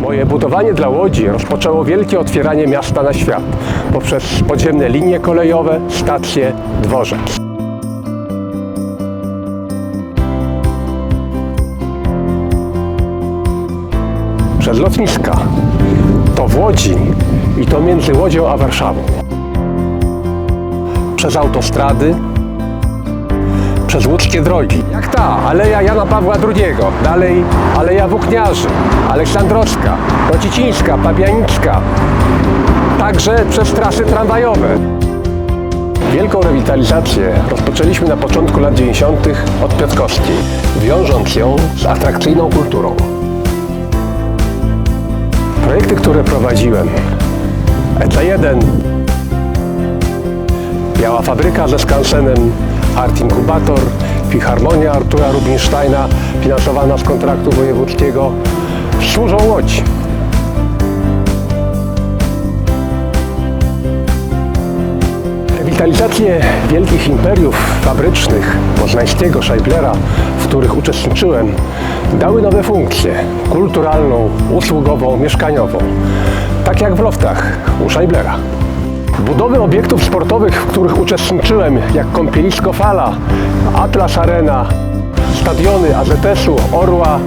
Moje budowanie dla Łodzi rozpoczęło wielkie otwieranie miasta na świat poprzez podziemne linie kolejowe, stacje, dworzec. Przez lotniska. To w Łodzi i to między Łodzią a Warszawą. Przez autostrady, przez łódzkie drogi. Jak ta, Aleja Jana Pawła II, dalej Aleja Włókniarzy, Aleksandrowska, Rocicińska, Pabianicka, także przez trasy tramwajowe. Wielką rewitalizację rozpoczęliśmy na początku lat 90. od Piotrkowskiej, wiążąc ją z atrakcyjną kulturą. Projekty, które prowadziłem. ETA 1, Biała Fabryka ze skansenem, Art Inkubator, Filharmonia Artura Rubinsteina, finansowana z kontraktu wojewódzkiego, służą Łodzi. Rewitalizacje wielkich imperiów fabrycznych Poznańskiego, Scheiblera, w których uczestniczyłem, dały nowe funkcje kulturalną, usługową, mieszkaniową. Tak jak w loftach u Scheiblera. Budowy obiektów sportowych, w których uczestniczyłem, jak Kąpielisko Fala, Atlas Arena, stadiony AZS-u, Orła,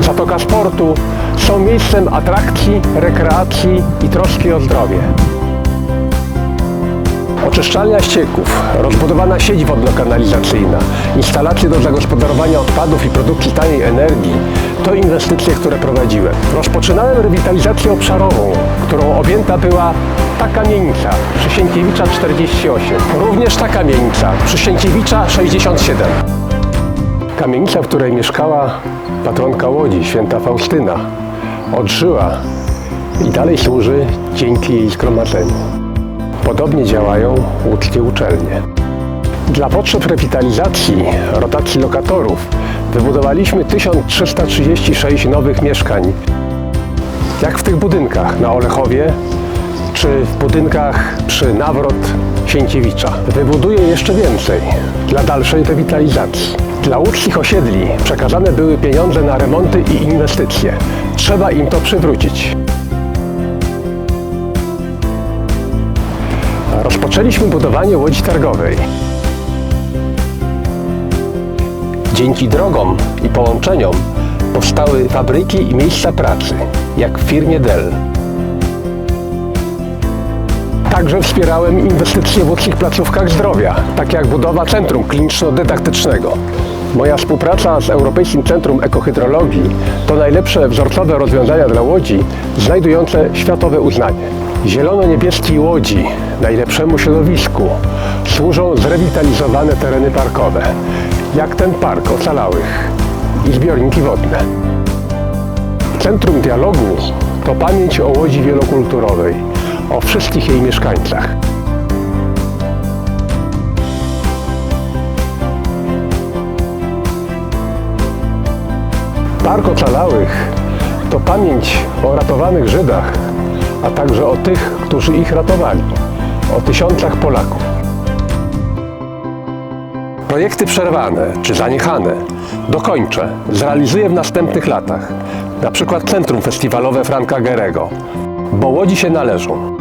Zatoka Sportu, są miejscem atrakcji, rekreacji i troski o zdrowie. Oczyszczalnia ścieków, rozbudowana sieć wodno-kanalizacyjna, instalacje do zagospodarowania odpadów i produkcji taniej energii to inwestycje, które prowadziłem. Rozpoczynałem rewitalizację obszarową, którą objęta była ta kamienica przy Sienkiewicza 48, również ta kamienica przy Sienkiewicza 67. Kamienica, w której mieszkała patronka Łodzi, święta Faustyna, odżyła i dalej służy dzięki jej zgromadzeniu. Podobnie działają łódzkie uczelnie. Dla potrzeb rewitalizacji, rotacji lokatorów wybudowaliśmy 1336 nowych mieszkań. Jak w tych budynkach na Olechowie, czy w budynkach przy Nawrot Sienkiewicza. Wybuduję jeszcze więcej dla dalszej rewitalizacji. Dla łódzkich osiedli przekazane były pieniądze na remonty i inwestycje. Trzeba im to przywrócić. Rozpoczęliśmy budowanie łodzi targowej. Dzięki drogom i połączeniom powstały fabryki i miejsca pracy, jak w firmie Dell. Także wspierałem inwestycje w łódzkich placówkach zdrowia, tak jak budowa Centrum Kliniczno-Dydaktycznego. Moja współpraca z Europejskim Centrum Ekohydrologii to najlepsze wzorcowe rozwiązania dla Łodzi, znajdujące światowe uznanie. Zielono-niebieskiej Łodzi, najlepszemu środowisku, służą zrewitalizowane tereny parkowe, jak ten park ocalałych i zbiorniki wodne. Centrum Dialogu to pamięć o Łodzi wielokulturowej, o wszystkich jej mieszkańcach. Park Ocalałych to pamięć o ratowanych Żydach, a także o tych, którzy ich ratowali, o tysiącach Polaków. Projekty przerwane czy zaniechane dokończę, zrealizuję w następnych latach. Na przykład Centrum Festiwalowe Franka Gerego, bo Łodzi się należą.